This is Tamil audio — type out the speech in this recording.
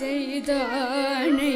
செய்தானை?